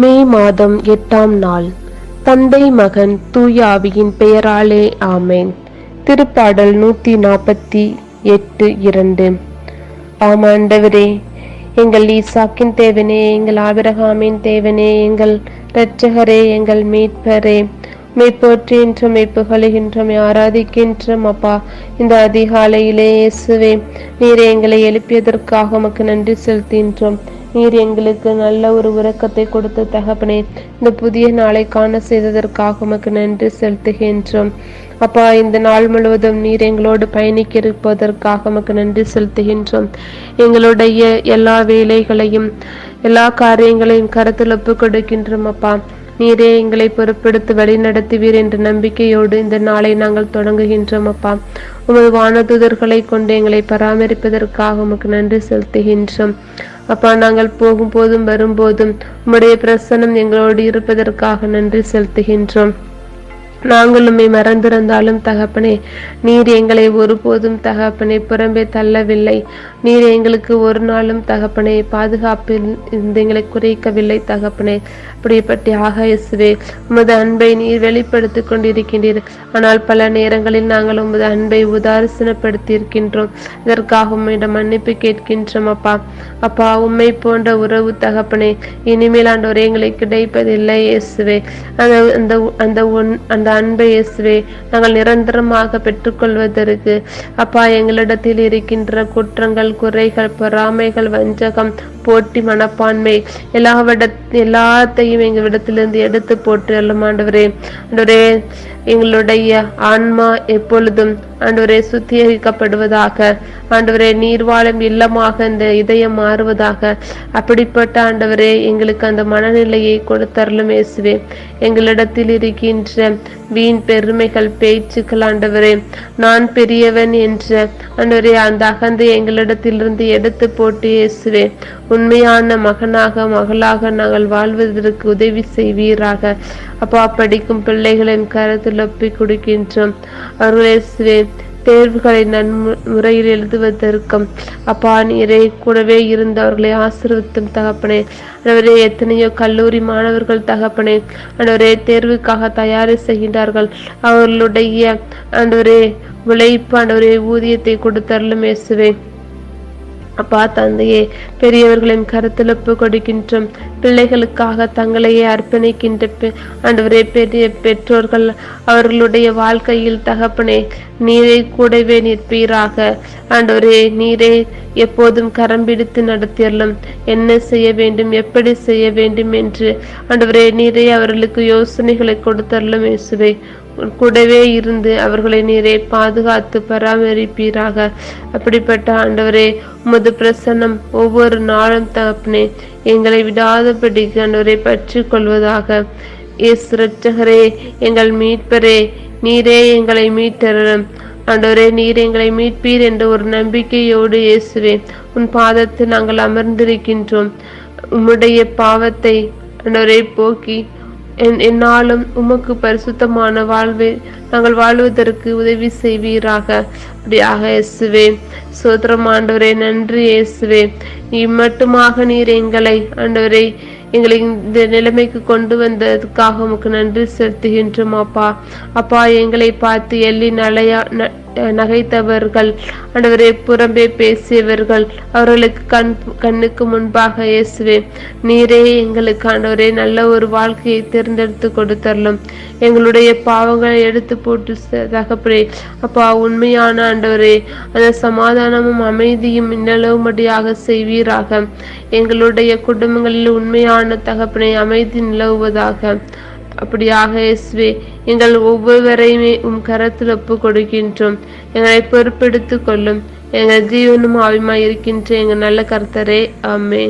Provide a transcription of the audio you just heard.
மே மாதம் எட்டாம் நாள். தந்தை மகன் தூய ஆவியின் பெயராலே ஆமேன். திருப்பாடல் நூத்தி நாற்பத்தி எட்டு இரண்டு. ஆமாண்டவரே எங்கள் ஈசாக்கின் தேவனே எங்கள் ஆபிரகாமின் தேவனே எங்கள் இரட்சகரே எங்கள் மீட்பரே. மெய் போற்றுகின்றோம் மெய் மெய் ஆராதிக்கின்றோம் அப்பா. இந்த அதிகாலையிலே இயேசுவே நீர் எங்களை எழுப்பியதற்காக உமக்கு நன்றி செலுத்துகின்றோம். நீர் எங்களுக்கு நல்ல ஒரு உறக்கத்தை கொடுத்து தகப்பனே இந்த புதிய நாளை காண செய்ததற்காக உமக்கு நன்றி செலுத்துகின்றோம். அப்பா இந்த நாள் முழுவதும் நீர் எங்களோடு பயணிக்க இருப்பதற்காக உமக்கு நன்றி செலுத்துகின்றோம். எங்களுடைய எல்லா வேலைகளையும் எல்லா காரியங்களையும் கருத்தில் ஒப்பு கொடுக்கின்றோம் அப்பா. நீரே எங்களை பொறுப்பெடுத்து வழி நடத்துவீர் என்ற நம்பிக்கையோடு இந்த நாளை நாங்கள் தொடங்குகின்றோம் அப்பா. உமது வானதுதர்களை கொண்டு எங்களை பராமரிப்பதற்காக உமக்கு நன்றி செலுத்துகின்றோம். அப்பா நாங்கள் போகும்போதும் வரும்போதும் உம்முடைய பிரசனம் எங்களோடு இருப்பதற்காக நன்றி செலுத்துகின்றோம். நாங்களுமே மறந்திருந்தாலும் தகப்பனே நீர் எங்களை ஒருபோதும் தகப்பனே புறம்பே தள்ளவில்லை. நீர் எங்களுக்கு ஒரு நாளும் தகப்பனே பாதுகாப்பில் இருந்து எங்களை குறைக்கவில்லை தகப்பனே. அப்படிப்பட்ட ஆகாயசுவே உமது அன்பை நீர் வெளிப்படுத்தி கொண்டிருக்கின்றீர். ஆனால் பல நேரங்களில் நாங்கள் உமது அன்பை உதாரசனப்படுத்தியிருக்கின்றோம் இதற்காக உம்மிடம் மன்னிப்பு கேட்கின்றோம் அப்பா. அப்பா உம்மை போன்ற உறவு தகப்பனே இனிமேல் ஆண்டோரே எங்களை கிடைப்பதில்லை இயேசுவே. அந்த அந்த அந்த அந்த அன்பை இயேசுவே நாங்கள் நிரந்தரமாக பெற்றுக்கொள்வதற்கு அப்பா எங்களிடத்தில் இருக்கின்ற குற்றங்கள் குறைகள் பொறாமைகள் வஞ்சகம் போட்டி மனப்பான்மை. எல்லாவிட எல்லாத்தையும் எங்களிடத்திலிருந்து எடுத்து போட்டு அல்லும் ஆண்டவரே. ஆண்டவரே எங்களுடைய ஆன்மா எப்பொழுதும் ஆண்டவரே சுத்திகரிக்கப்படுவதாக ஆண்டவரே நீர்வாழும் இல்லமாக இந்த இதயம் மாறுவதாக அப்படிப்பட்ட ஆண்டவரே எங்களுக்கு அந்த மனநிலையை கொடுத்தரலும் இயேசுவே. எங்களிடத்தில் இருக்கின்ற வீண் பெருமைகள் பேச்சுக்கள் ஆண்டவரே நான் பெரியவன் என்ற ஆண்டவரே அந்த அகந்தை எங்களிடத்திலிருந்து எடுத்து போட்டு இயேசுவே. உண்மையான மகனாக மகளாக நாங்கள் வாழ்வதற்கு உதவி செய்வீராக. அப்பா படிக்கும் பிள்ளைகளின் கருத்தில் ஒப்பிக் கொடுக்கின்றோம். அவர்களே தேர்வுகளை நன்முறையில் எழுதுவதற்கும் அப்பா நீரை கூடவே இருந்து அவர்களை ஆசிர்வத்தும் தகப்பனே. அனைவரே எத்தனையோ கல்லூரி மாணவர்கள் தகப்பனே அனைவரே தேர்வுக்காக தயாரி செய்கின்றார்கள். அவர்களுடைய அன்றுவரே உழைப்பு அன்றுவரே ஊதியத்தை கொடுத்தரலும் இயேசுவேன் அப்பா தந்தையே பெரியவர்களின் கருத்துலப்பு கொடுக்கின்றோம் பிள்ளைகளுக்காக தங்களையே அர்ப்பணிக்கின்ற ஆண்டவரே பெரிய பெற்றோர்கள் அவர்களுடைய வாழ்க்கையில் தகப்பனே நீரை கூடவே நிற்பீராக. ஆண்டவரே நீரே எப்போதும் கரம் பிடித்து நடத்தியறலும் என்ன செய்ய வேண்டும் எப்படி செய்ய வேண்டும் என்று. ஆண்டவரே நீரே அவர்களுக்கு யோசனைகளை கொடுத்தரலும் இயேசுவே. கூடவே இருந்து அவர்களை நீரே பாதுகாத்து பராமரிப்பீராக. அப்படிப்பட்ட ஆண்டவரே உமது பிரசன்னம் ஒவ்வொரு நாளும் தகப்பனே எங்களை விடாதபடிக்கு ஆண்டவரை பற்றி கொள்வதாக இயேசு ரட்சகரே எங்கள் மீட்பரே நீரே எங்களை மீட்டரும் ஆண்டவரே நீர் எங்களை மீட்பீர் என்ற ஒரு நம்பிக்கையோடு இயேசுவே உன் பாதத்தில் நாங்கள் அமர்ந்திருக்கின்றோம். உம்முடைய பாவத்தை ஆண்டவரை போக்கி என்னாலும் உமக்கு பரிசுத்தமான வாழ்வை நாங்கள் வாழ்வதற்கு உதவி செய்வீராக. அப்படியாக இயேசுவே. சோதரம் ஆண்டவரே நன்றி இயேசுவே. இம்மட்டுமாக நீர் எங்களை ஆண்டவரை எங்களை இந்த நிலைமைக்கு கொண்டு வந்ததுக்காக உமக்கு நன்றி செலுத்துகின்றோம் அப்பா. அப்பா எங்களை பார்த்து எள்ளி நலையா நகைத்தவர்கள் ஆண்டவரை புறம்பே பேசியவர்கள் அவர்களுக்கு கண் கண்ணுக்கு முன்பாக இயேசுவே நீரே எங்களுக்கு ஆண்டவரே நல்ல ஒரு வாழ்க்கையை தேர்ந்தெடுத்து கொடுத்தரலும். எங்களுடைய பாவங்களை எடுத்து போட்டு தகப்படே அப்பா உண்மையான ஆண்டவரே அந்த சமாதானமும் அமைதியும் நிலவும்படியாக செய்வீராக. எங்களுடைய குடும்பங்களில் உண்மையான தகப்பனை அமைதி நிலவுவதாக. அப்படியாக இயேசுவே எங்கள் ஒவ்வொருவரையுமே உம் கரத்தில் ஒப்பு கொடுக்கின்றோம் எங்களை பொறுப்பெடுத்து கொள்ளும். எங்கள் ஜீவனும் ஆவிமாய் இருக்கின்ற எங்கள் நல்ல கர்த்தரே. ஆமே